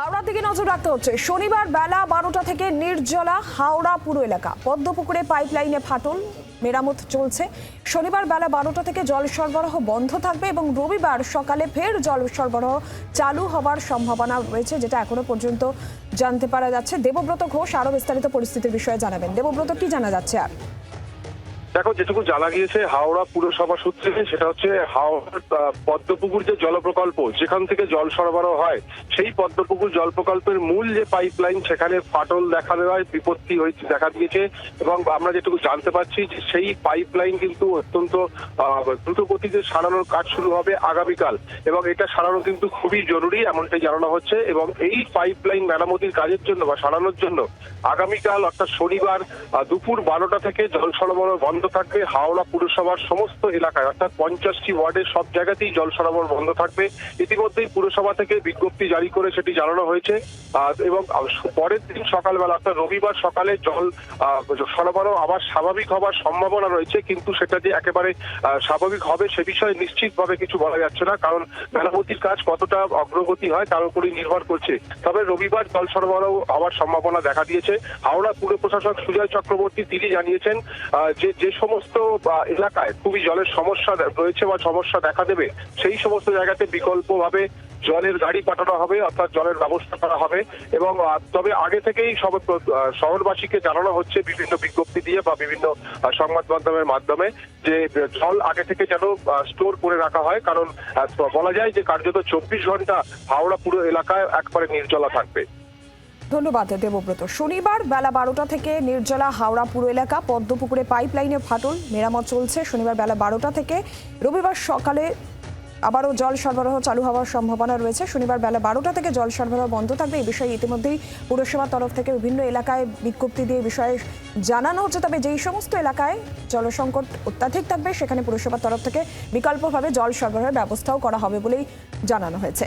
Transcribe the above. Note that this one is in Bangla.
হাওড়ার দিকে নজর রাখতে হচ্ছে। শনিবার বেলা বারোটা থেকে নির্জলা হাওড়া পুরো এলাকা। পদ্মপুকুরে পাইপলাইনে ফাটল, মেরামত চলছে। শনিবার বেলা বারোটা থেকে জল সরবরাহ বন্ধ থাকবে এবং রবিবার সকালে ফের জল সরবরাহ চালু হবার সম্ভাবনা রয়েছে, যেটা এখনও পর্যন্ত জানতে পারা যাচ্ছে। দেবব্রত ঘোষ আরও বিস্তারিত পরিস্থিতির বিষয়ে জানাবেন। দেবব্রত, কি জানা যাচ্ছে আর? দেখো, যেটুকু জানা গিয়েছে, হাওড়া পুরসভা সূত্রে, সেটা হচ্ছে হাওড়ার পদ্মপুকুর যে জল প্রকল্প, যেখান থেকে জল সরবরাহ হয়, সেই পদ্মপুকুর জল প্রকল্পের মূল যে পাইপ লাইন সেখানে ফাটল দেখা দেওয়ায় বিপত্তি হয়েছে, দেখা দিয়েছে। এবং আমরা যেটুকু জানতে পারছি যে সেই পাইপ লাইন কিন্তু অত্যন্ত দ্রুত গতিতে সারানোর কাজ শুরু হবে আগামীকাল। এবং এটা সারানো কিন্তু খুবই জরুরি, এমনটাই জানানো হচ্ছে। এবং এই পাইপ লাইন মেরামতির কাজের জন্য বা সারানোর জন্য আগামীকাল, অর্থাৎ শনিবার দুপুর বারোটা থেকে জল সরবরাহ বন্ধ থাকবে হাওড়া পুরসভার সমস্ত এলাকায় অর্থাৎ পঞ্চাশটি ওয়ার্ডের সব জায়গাতেই জল সরবরাহ বন্ধ থাকবে। ইতিমধ্যেই পুরসভা থেকে বিজ্ঞপ্তি জারি করে সেটি জানানো হয়েছে। এবং পরের দিন সকালবেলা অর্থাৎ রবিবার সকালে জল সরবরাহ আবার স্বাভাবিক হবার সম্ভাবনা রয়েছে কিন্তু সেটা যে একেবারে স্বাভাবিক হবে সে বিষয়ে নিশ্চিতভাবে কিছু বলা যাচ্ছে না কারণ মেরামতির কাজ কতটা অগ্রগতি হয় তার উপরই নির্ভর করছে। তবে রবিবার জল সরবরাহ হওয়ার সম্ভাবনা দেখা দিয়েছে। হাওড়া পুর প্রশাসক সুজয় চক্রবর্তী তিনি জানিয়েছেন আহ, যে যে সমস্ত এলাকায় খুবই জলের সমস্যা রয়েছে বা সমস্যা দেখা দেবে, সেই সমস্ত জায়গাতে বিকল্পভাবে জলের গাড়ি পাঠানো হবে, অর্থাৎ জলের ব্যবস্থা করা হবে এবং তবে আগে থেকেই সব শহরবাসীকে জানানো হচ্ছে বিভিন্ন বিজ্ঞপ্তি দিয়ে বা বিভিন্ন সংবাদ মাধ্যমের মাধ্যমে যে জল আগে থেকে যেন স্টোর করে রাখা হয়, কারণ বলা যায় যে কার্যত চব্বিশ ঘণ্টা হাওড়া পুরো এলাকায় একবারে নির্জলা থাকবে। ধন্যবাদ, দেবব্রত। শনিবার বেলা বারোটা থেকে নির্জলা হাওড়া পুরো এলাকা পদ্মপুকুরে পাইপ লাইনে ফাটল, মেরামত চলছে। শনিবার বেলা বারোটা থেকে রবিবার সকালে আবারও জল সরবরাহ চালু হওয়ার সম্ভাবনা রয়েছে। শনিবার বেলা বারোটা থেকে জল সরবরাহ বন্ধ থাকবে। এই বিষয়ে ইতিমধ্যেই পুরসভার তরফ থেকে বিভিন্ন এলাকায় বিজ্ঞপ্তি দিয়ে বিষয়ে জানানো হচ্ছে। তবে যেই সমস্ত এলাকায় জলসংকট অত্যাধিক থাকবে, সেখানে পুরসভার তরফ থেকে বিকল্পভাবে জল সরবরাহের ব্যবস্থাও করা হবে বলেই জানানো হয়েছে।